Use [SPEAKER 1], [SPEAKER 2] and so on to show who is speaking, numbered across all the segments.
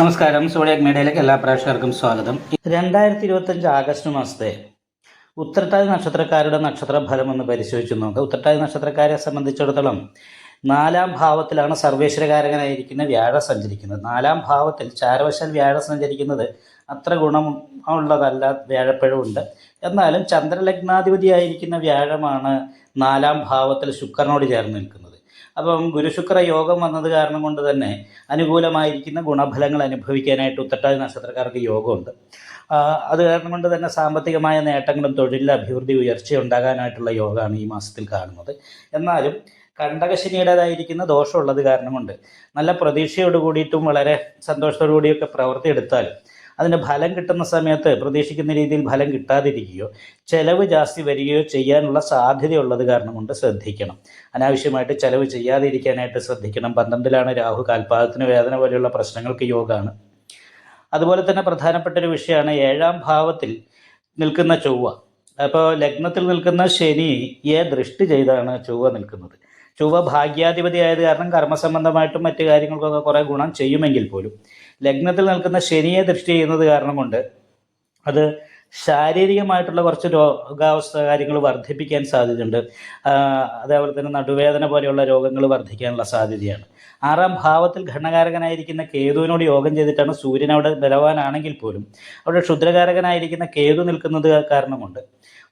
[SPEAKER 1] നമസ്കാരം. സോഡിയാക് മീഡിയയിലേക്ക് എല്ലാ പ്രേക്ഷകർക്കും സ്വാഗതം. രണ്ടായിരത്തി ഇരുപത്തഞ്ച് ആഗസ്റ്റ് മാസത്തെ ഉത്തരട്ടാതി നക്ഷത്രക്കാരുടെ നക്ഷത്ര ഫലം ഒന്ന് പരിശോധിച്ച് നോക്കാം. ഉത്തരട്ടാതി നക്ഷത്രക്കാരെ സംബന്ധിച്ചിടത്തോളം നാലാം ഭാവത്തിലാണ് സർവേശ്വരകാരകനായിരിക്കുന്ന വ്യാഴ സഞ്ചരിക്കുന്നത്. നാലാം ഭാവത്തിൽ ചാരവശാൽ വ്യാഴ സഞ്ചരിക്കുന്നത് അത്ര ഗുണമുള്ളതല്ല വ്യാഴപ്പഴമുണ്ട് എന്നാലും ചന്ദ്രലഗ്നാധിപതിയായിരിക്കുന്ന വ്യാഴമാണ് നാലാം ഭാവത്തിൽ ശുക്രനോട് ചേർന്ന് നിൽക്കുന്നത്. അപ്പം ഗുരുശുക്ര യോഗം വന്നത് കാരണം കൊണ്ട് തന്നെ അനുകൂലമായിരിക്കുന്ന ഗുണഫലങ്ങൾ അനുഭവിക്കാനായിട്ട് ഉത്തട്ടാതി നക്ഷത്രക്കാർക്ക് യോഗമുണ്ട്. അത് കാരണം കൊണ്ട് തന്നെ സാമ്പത്തികമായ നേട്ടങ്ങളും തൊഴിലിൽ അഭിവൃദ്ധി ഉയർച്ച ഉണ്ടാകാനായിട്ടുള്ള യോഗമാണ് ഈ മാസത്തിൽ കാണുന്നത്. എന്നാലും കണ്ടകശനിയുടേതായിരിക്കുന്ന ദോഷമുള്ളത് കാരണം കൊണ്ട് നല്ല പ്രതീക്ഷയോട് കൂടിയിട്ടും വളരെ സന്തോഷത്തോടു കൂടിയൊക്കെ പ്രവൃത്തി അതിന്റെ ഫലം കിട്ടുന്ന സമയത്ത് പ്രതീക്ഷിക്കുന്ന രീതിയിൽ ഫലം കിട്ടാതിരിക്കുകയോ ചെലവ് ജാസ്തി വരികയോ ചെയ്യാനുള്ള സാധ്യതയുള്ളത് കാരണം കൊണ്ട് ശ്രദ്ധിക്കണം. അനാവശ്യമായിട്ട് ചെലവ് ചെയ്യാതിരിക്കാനായിട്ട് ശ്രദ്ധിക്കണം. പന്ത്രണ്ടിലാണ് രാഹു. കാൽപാദത്തിന് വേദന പോലെയുള്ള പ്രശ്നങ്ങൾക്ക് യോഗമാണ് അതുപോലെ തന്നെ പ്രധാനപ്പെട്ട ഒരു വിഷയമാണ് ഏഴാം ഭാവത്തിൽ നിൽക്കുന്ന ചൊവ്വ. അപ്പോൾ ലഗ്നത്തിൽ നിൽക്കുന്ന ശനി ശനിയെ ദൃഷ്ടി ചെയ്താണ് ചൊവ്വ നിൽക്കുന്നത്. ചൊവ്വ ഭാഗ്യാധിപതി ആയത് കാരണം കർമ്മസംബന്ധമായിട്ടും മറ്റു കാര്യങ്ങൾക്കൊക്കെ കുറേ ഗുണം ചെയ്യുമെങ്കിൽ പോലും. ലഗ്നത്തിൽ നിൽക്കുന്ന ശനിയെ ദൃഷ്ടി ചെയ്യുന്നത് കാരണം കൊണ്ട് അത് ശാരീരികമായിട്ടുള്ള കുറച്ച് രോഗാവസ്ഥ കാര്യങ്ങൾ വർദ്ധിപ്പിക്കാൻ സാധ്യതയുണ്ട്. അതേപോലെ തന്നെ നടുവേദന പോലെയുള്ള രോഗങ്ങൾ വർദ്ധിക്കാനുള്ള സാധ്യതയാണ്. ആറാം ഭാവത്തിൽ ഘടനകാരകനായിരിക്കുന്ന കേതുവിനോട് യോഗം ചെയ്തിട്ടാണ് സൂര്യൻ അവിടെ ബലവാനാണെങ്കിൽ പോലും അവിടെ ക്ഷുദ്രകാരകനായിരിക്കുന്ന കേതു നിൽക്കുന്നത് കാരണം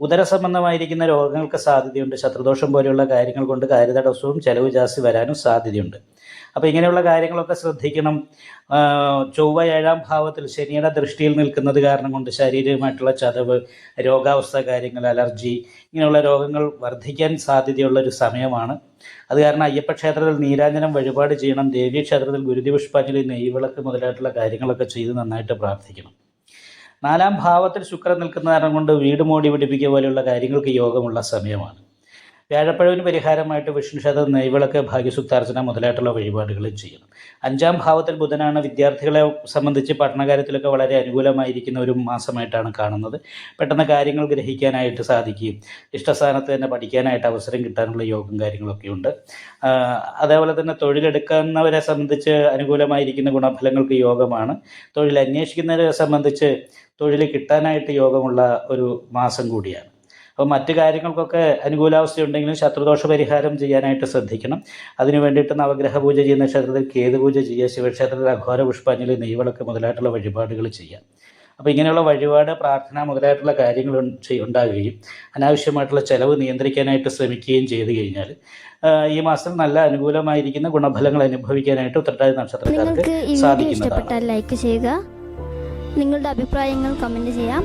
[SPEAKER 1] കൊണ്ട് ഉദര സംബന്ധമായിരിക്കുന്ന രോഗങ്ങൾക്ക് സാധ്യതയുണ്ട്. ശത്രുദോഷം പോലെയുള്ള കാര്യങ്ങൾ കൊണ്ട് കാര്യതടസ്സവും ചെലവ് ജാസ്തി വരാനും സാധ്യതയുണ്ട്. അപ്പോൾ ഇങ്ങനെയുള്ള കാര്യങ്ങളൊക്കെ ശ്രദ്ധിക്കണം. ചൊവ്വ ഏഴാം ഭാവത്തിൽ ശനിയുടെ ദൃഷ്ടിയിൽ നിൽക്കുന്നത് കാരണം കൊണ്ട് ശാരീരികമായിട്ടുള്ള ചതവ് രോഗാവസ്ഥ കാര്യങ്ങൾ അലർജി ഇങ്ങനെയുള്ള രോഗങ്ങൾ വർദ്ധിക്കാൻ സാധ്യതയുള്ള ഒരു സമയമാണ്. അത് കാരണം അയ്യപ്പ ക്ഷേത്രത്തിൽ നീരാഞ്ജനം വഴിപാട് ചെയ്യണം. ദേവീ ക്ഷേത്രത്തിൽ ഗുരുതി പുഷ്പാഞ്ജലി നെയ്വിളക്ക് മുതലായിട്ടുള്ള കാര്യങ്ങളൊക്കെ ചെയ്ത് നന്നായിട്ട് പ്രാർത്ഥിക്കണം. നാലാം ഭാവത്തിൽ ശുക്രൻ നിൽക്കുന്ന കാരണം കൊണ്ട് വീട് മോടി പിടിപ്പിക്കുക പോലെയുള്ള കാര്യങ്ങൾക്ക് യോഗമുള്ള സമയമാണ്. വ്യാഴപ്പഴവിന് പരിഹാരമായിട്ട് വിഷ്ണുക്ഷേത്ര നെയ്വിളക്ക് ഭാഗ്യസുക്താർച്ചന മുതലായിട്ടുള്ള വഴിപാടുകളും ചെയ്യണം അഞ്ചാം ഭാവത്തിൽ ബുധനാണ് വിദ്യാർത്ഥികളെ സംബന്ധിച്ച് പഠനകാര്യത്തിലൊക്കെ വളരെ അനുകൂലമായിരിക്കുന്ന ഒരു മാസമായിട്ടാണ് കാണുന്നത്. പെട്ടെന്ന് കാര്യങ്ങൾ ഗ്രഹിക്കാനായിട്ട് സാധിക്കുകയും ഇഷ്ടസ്ഥാനത്ത് തന്നെ പഠിക്കാനായിട്ട് അവസരം കിട്ടാനുള്ള യോഗം കാര്യങ്ങളൊക്കെ ഉണ്ട്. അതേപോലെ തന്നെ തൊഴിലെടുക്കുന്നവരെ സംബന്ധിച്ച് അനുകൂലമായിരിക്കുന്ന ഗുണഫലങ്ങൾക്ക് യോഗമാണ്. തൊഴിൽ അന്വേഷിക്കുന്നവരെ സംബന്ധിച്ച് തൊഴിൽ കിട്ടാനായിട്ട് യോഗമുള്ള ഒരു മാസം കൂടിയാണ്. അപ്പോൾ മറ്റ് കാര്യങ്ങൾക്കൊക്കെ അനുകൂലാവസ്ഥയുണ്ടെങ്കിലും ശത്രുദോഷ പരിഹാരം ചെയ്യാനായിട്ട് ശ്രദ്ധിക്കണം. അതിനു വേണ്ടിയിട്ട് നവഗ്രഹ പൂജ ചെയ്യുന്ന ക്ഷേത്രത്തിൽ കേതു പൂജ ചെയ്യുക ശിവക്ഷേത്രത്തിൽ അഘോര പുഷ്പാഞ്ജലി നെയ്വളക്ക് മുതലായിട്ടുള്ള വഴിപാടുകൾ ചെയ്യാം അപ്പോൾ ഇങ്ങനെയുള്ള വഴിപാട് പ്രാർത്ഥന മുതലായിട്ടുള്ള കാര്യങ്ങൾ ഉണ്ടാകുകയും അനാവശ്യമായിട്ടുള്ള ചെലവ് നിയന്ത്രിക്കാനായിട്ട് ശ്രമിക്കുകയും ചെയ്തു കഴിഞ്ഞാൽ ഈ മാസം നല്ല അനുകൂലമായിരിക്കുന്ന ഗുണഫലങ്ങൾ അനുഭവിക്കാനായിട്ട് ഉത്രട്ടാതി നക്ഷത്രക്കാർക്ക് സാധിക്കുന്നതാണ്.
[SPEAKER 2] ലൈക്ക് ചെയ്യുക. നിങ്ങളുടെ അഭിപ്രായങ്ങൾ കമന്റ് ചെയ്യാം.